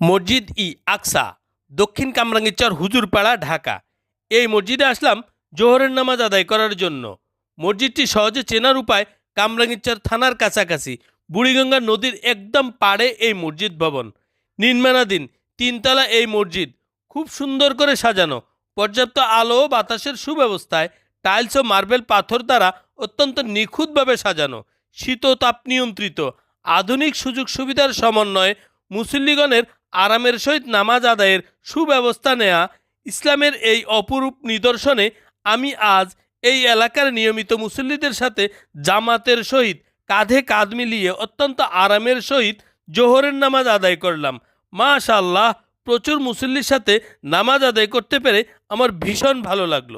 মসজিদ ই আকসা, দক্ষিণ কামরাঙ্গীরচর হুজুরপাড়া, ঢাকা। এই মসজিদে আসলাম জোহরের নামাজ আদায় করার জন্য। মসজিদটি সহজে চেনার উপায় কামরাঙ্গীরচর থানার কাছাকাছি, বুড়িগঙ্গা নদীর একদম পাড়ে এই মসজিদ ভবন। নির্মাণাধীন তিনতলা এই মসজিদ, খুব সুন্দর করে সাজানো। পর্যাপ্ত আলো ও বাতাসের সুব্যবস্থায় টাইলস ও মার্বেল পাথর দ্বারা অত্যন্ত নিখুঁতভাবে সাজানো। শীত তাপ নিয়ন্ত্রিত। আধুনিক সুযোগ সুবিধার সমন্বয়ে মুসল্লিগণের আরামের সহিত নামাজ আদায়ের সুব্যবস্থা নেয়া ইসলামের এই অপরূপ নিদর্শনে আমি আজ এই এলাকার নিয়মিত মুসল্লিদের সাথে জামাতের সহিত কাঁধে কাঁধ মিলিয়ে অত্যন্ত আরামের সহিত জোহরের নামাজ আদায় করলাম। মাশাল্লাহ প্রচুর মুসল্লির সাথে নামাজ আদায় করতে পেরে আমার ভীষণ ভালো লাগল।